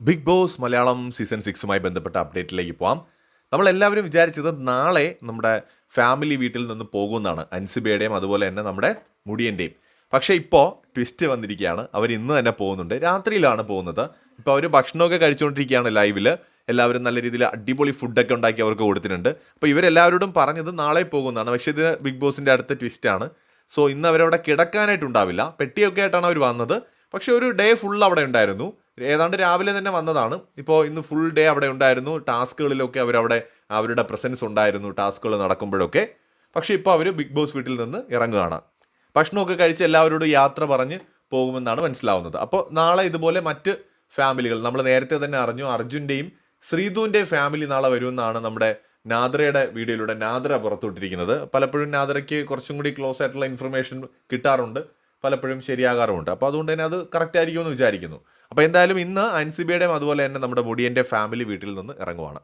Big Boss Malayalam season സിക്സുമായി ബന്ധപ്പെട്ട അപ്ഡേറ്റിലേക്ക് പോവാം. നമ്മളെല്ലാവരും വിചാരിച്ചത് നാളെ നമ്മുടെ ഫാമിലി വീട്ടിൽ നിന്ന് പോകുമെന്നാണ് അൻസിബയുടെയും അതുപോലെ തന്നെ നമ്മുടെ മുടിയന്റെയും പക്ഷേ ഇപ്പോൾ ട്വിസ്റ്റ് വന്നിരിക്കുകയാണ്. അവർ ഇന്ന് തന്നെ പോകുന്നുണ്ട്. രാത്രിയിലാണ് പോകുന്നത്. ഇപ്പോൾ അവർ ഭക്ഷണമൊക്കെ കഴിച്ചുകൊണ്ടിരിക്കുകയാണ് ലൈവിൽ എല്ലാവരും നല്ല രീതിയിൽ അടിപൊളി ഫുഡൊക്കെ ഉണ്ടാക്കി അവർക്ക് കൊടുത്തിട്ടുണ്ട്. അപ്പോൾ ഇവരെല്ലാവരോടും പറഞ്ഞത് നാളെ പോകുന്നതാണ്. പക്ഷേ ഇത് ബിഗ് ബോസിന്റെ അടുത്ത ട്വിസ്റ്റാണ് സോ ഇന്ന് അവരവിടെ കിടക്കാനായിട്ടുണ്ടാവില്ല പെട്ടിയൊക്കെ ആയിട്ടാണ് അവർ വന്നത്. പക്ഷേ ഒരു ഡേ ഫുൾ അവിടെ ഉണ്ടായിരുന്നു. ഏതാണ്ട് രാവിലെ തന്നെ വന്നതാണ്. ഇപ്പോൾ ഇന്ന് ഫുൾ ഡേ അവിടെ ഉണ്ടായിരുന്നു. ടാസ്കുകളിലൊക്കെ അവരവിടെ അവരുടെ പ്രസൻസ് ഉണ്ടായിരുന്നു ടാസ്കുകൾ നടക്കുമ്പോഴൊക്കെ. പക്ഷേ ഇപ്പോൾ അവർ ബിഗ് ബോസ് വീട്ടിൽ നിന്ന് ഇറങ്ങുകയാണ്. ഭക്ഷണമൊക്കെ കഴിച്ച് എല്ലാവരോടും യാത്ര പറഞ്ഞ് പോകുമെന്നാണ് മനസ്സിലാവുന്നത്. അപ്പോൾ നാളെ ഇതുപോലെ മറ്റ് ഫാമിലികൾ നമ്മൾ നേരത്തെ തന്നെ അറിഞ്ഞു അർജുന്റെയും ശ്രീധുവിന്റെ ഫാമിലി നാളെ വരുമെന്നാണ് നമ്മുടെ നാദ്രയുടെ വീഡിയോയിലൂടെ നാദ്ര പുറത്തുവിട്ടിരിക്കുന്നത്. പലപ്പോഴും നാദ്രയ്ക്ക് കുറച്ചും കൂടി ക്ലോസ് ആയിട്ടുള്ള ഇൻഫർമേഷൻ കിട്ടാറുണ്ട്. പലപ്പോഴും ശരിയാകാറുമുണ്ട്. അപ്പോൾ അതുകൊണ്ട് തന്നെ അത് കറക്റ്റ് ആയിരിക്കുമെന്ന് വിചാരിക്കുന്നു. അപ്പോൾ എന്തായാലും ഇന്ന് അൻസിബയുടെയും അതുപോലെ തന്നെ നമ്മുടെ മുടിയന്റെ ഫാമിലി വീട്ടിൽ നിന്ന് ഇറങ്ങുവാണ്.